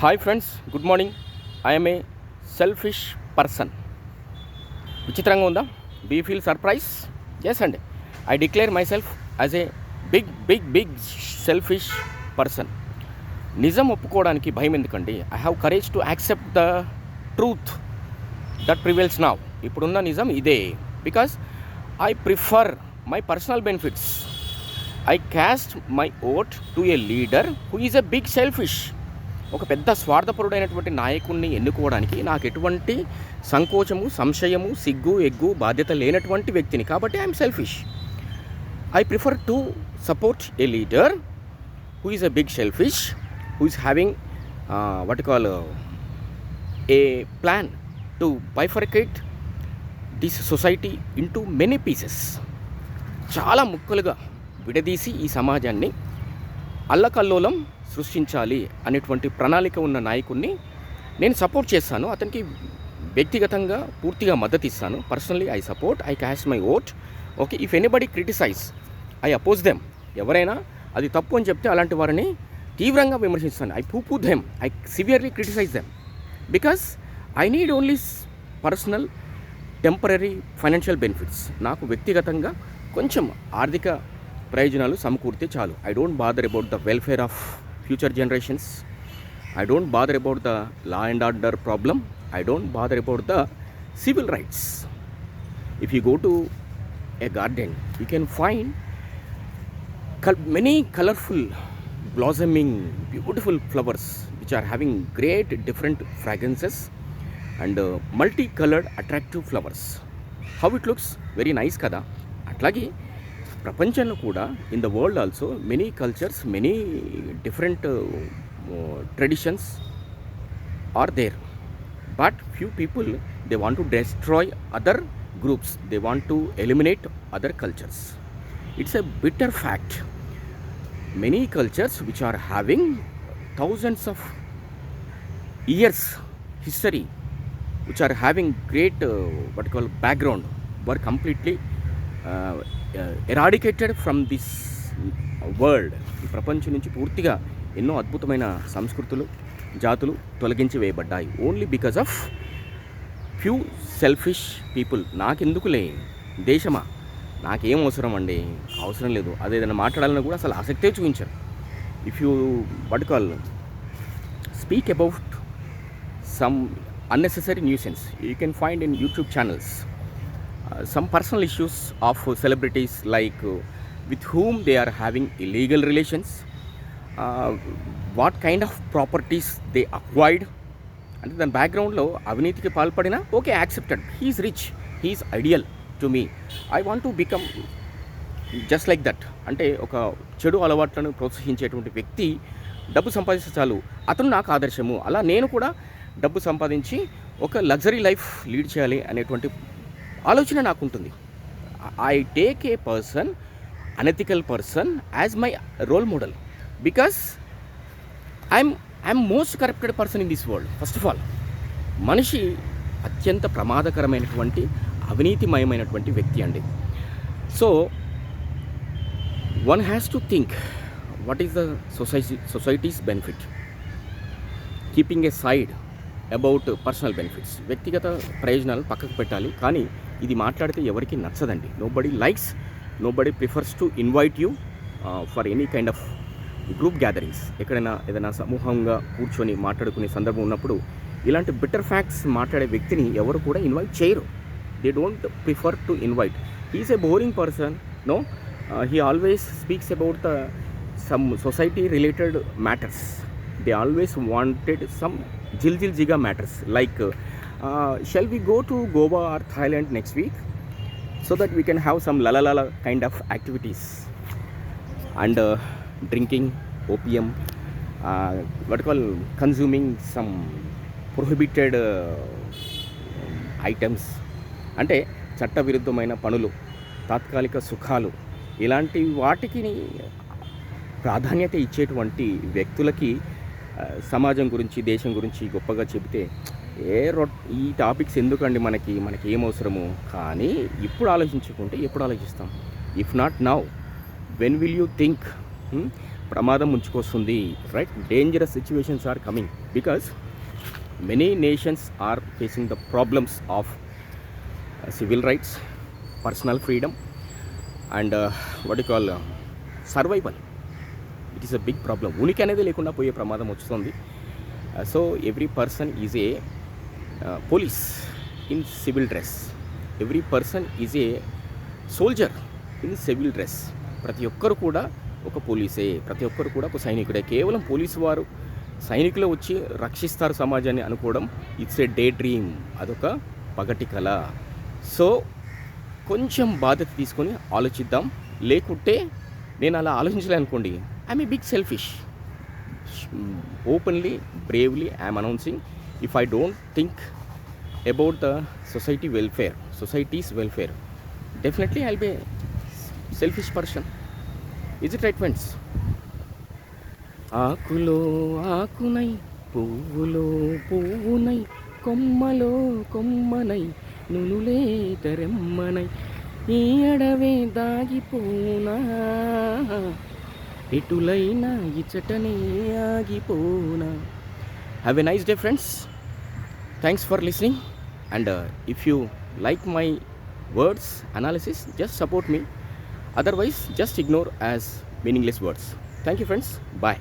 Hi friends good morning I'm a selfish person విచిత్రంగా ఉందా? Be feel surprise yes అండి I declare myself as a big big big selfish person నిజం ఒప్పుకోవడానికి భయం ఎందుకండి? I have courage to accept the truth that prevails now ఇప్పుడున్న నిజం ఇదే. Because I prefer my personal benefits I cast my vote to a leader who is a big selfish ఒక పెద్ద స్వార్థపరుడైనటువంటి నాయకుడిని ఎన్నుకోవడానికి నాకు ఎటువంటి సంకోచము సంశయము సిగ్గు ఎగ్గు బాధ్యత లేనటువంటి వ్యక్తిని. కాబట్టి I'm selfish I prefer to support a leader who is a big selfish who is having what call a plan to bifurcate this society into many pieces చాలా ముక్కలుగా విడదీసి ఈ సమాజాన్ని అల్లకల్లోలం సృష్టించాలి అనేటువంటి ప్రణాళిక ఉన్న నాయకుడిని నేను సపోర్ట్ చేస్తాను. అతనికి వ్యక్తిగతంగా పూర్తిగా మద్దతు ఇస్తాను. Personally I support I cash my vote okay if anybody criticize I oppose them ఎవరైనా అది తప్పు అని చెప్తే అలాంటి వారిని తీవ్రంగా విమర్శిస్తాను. ఐ పూ పూ them I severely criticize them because I need only personal temporary financial benefits నాకు వ్యక్తిగతంగా కొంచెం ఆర్థిక ప్రయోజనాలు సమకూర్తే చాలు. I don't bother about the welfare of future generations I don't bother about the law and order problem I don't bother about the civil rights if you go to a garden you can find కల్ many colourful blossoming beautiful flowers which are having great different fragrances and multi coloured attractive flowers how it looks very nice కదా? అట్లాగే ప్రపంచంలో కూడా in the world also many cultures many different traditions are there but few people they want to destroy other groups they want to eliminate other cultures it's a bitter fact many cultures which are having thousands of years history which are having great uh, what you call background were completely uh, eradicated from this world ఈ ప్రపంచం నుంచి పూర్తిగా ఎన్నో అద్భుతమైన సంస్కృతులు జాతులు తొలగించి వేయబడ్డాయి. Only because of few selfish people నాకెందుకులే దేశమా? నాకేం అవసరం అండి? అవసరం లేదు. అదేదైనా మాట్లాడాలని కూడా అసలు ఆసక్తే చూపించారు. If you what call speak about some unnecessary nuisance you can find in YouTube channels some personal issues of celebrities like with whom they are having illegal relations what kind of properties they acquired అంటే దాని బ్యాక్గ్రౌండ్లో అవినీతికి పాల్పడినా okay accepted he is rich he is ideal to me I want to become just like that అంటే ఒక చెడు అలవాట్లను ప్రోత్సహించేటువంటి వ్యక్తి డబ్బు సంపాదిస్తే చాలు. అతను నాకు ఆదర్శము. అలా నేను కూడా డబ్బు సంపాదించి ఒక లగ్జరీ లైఫ్ లీడ్ చేయాలి అనేటువంటి ఆలోచన నాకు ఉంటుంది I take a person unethical person as my role model because I'm I'm most corrupted person in this world first of all మనిషి అత్యంత ప్రమాదకరమైనటువంటి అవినీతిమయమైనటువంటి వ్యక్తి అండి. So one has to think what is the society society's benefit keeping aside about personal benefits వ్యక్తిగత ప్రయోజనాలు పక్కకు పెట్టాలి. కానీ ఇది మాట్లాడితే ఎవరికి నచ్చదండి. Nobody likes nobody prefers to invite you for any kind of group gatherings ఎక్కడైనా ఏదైనా సమూహంగా కూర్చొని మాట్లాడుకునే సందర్భం ఉన్నప్పుడు ఇలాంటి బిటర్ ఫ్యాక్ట్స్ మాట్లాడే వ్యక్తిని ఎవరు కూడా ఇన్వైట్ చేయరు. They don't prefer to invite he is a boring person no he always speaks about the some society related matters they always wanted some జిల్ జిల్ జిగా matters like shall we go to Goa or Thailand next week so that we can have some లలలల kind of activities and drinking opium what call consuming some prohibited items అంటే చట్టవిరుద్ధమైన పనులు తాత్కాలిక సుఖాలు ఇలాంటి వాటికి ప్రాధాన్యత ఇచ్చేటువంటి వ్యక్తులకి uh, సమాజం గురించి దేశం గురించి గొప్పగా చెబితే ఏ రొ ఈ టాపిక్స్ ఎందుకండి మనకి మనకి ఏం అవసరము? కానీ ఇప్పుడు ఆలోచించుకుంటే ఎప్పుడు ఆలోచిస్తాం? If not now when will you think ప్రమాదం ముంచుకొస్తుంది. Right dangerous situations are coming because many nations are facing the problems of civil rights personal freedom and what you call survival it is a big problem ఉనికి అనేది లేకుండా పోయే ప్రమాదం వస్తుంది. So every person is a police in civil dress every person is a soldier in civil dress ప్రతి ఒక్కరు కూడా ఒక పోలీసే ప్రతి ఒక్కరు కూడా ఒక సైనికుడే. కేవలం పోలీసు వారు సైనికులు వచ్చి రక్షిస్తారు సమాజాన్ని అనుకోవడం ఇట్స్ ఏ డే డ్రీమ్ అదొక పగటి కళ. సో కొంచెం బాధ్యత తీసుకొని ఆలోచిద్దాం. లేకుంటే నేను అలా ఆలోచించలే అనుకోండి. I'm a big selfish openly bravely I'm announcing if I don't think about the society welfare society's welfare definitely I'll be selfish person is it right friends ఆకులో ఆకునై పువ్వులో పువ్వునై కొమ్మలో కొమ్మనై నునులే తెరెమ్మనై ఈ అడవే దాగిపోనా? ఎటులైనా ఇచ్చటనే ఆగిపోనా? have a nice day friends. Thanks for listening. And uh, if you like my words analysis just support me. Otherwise just ignore as meaningless words. Thank you friends. Bye.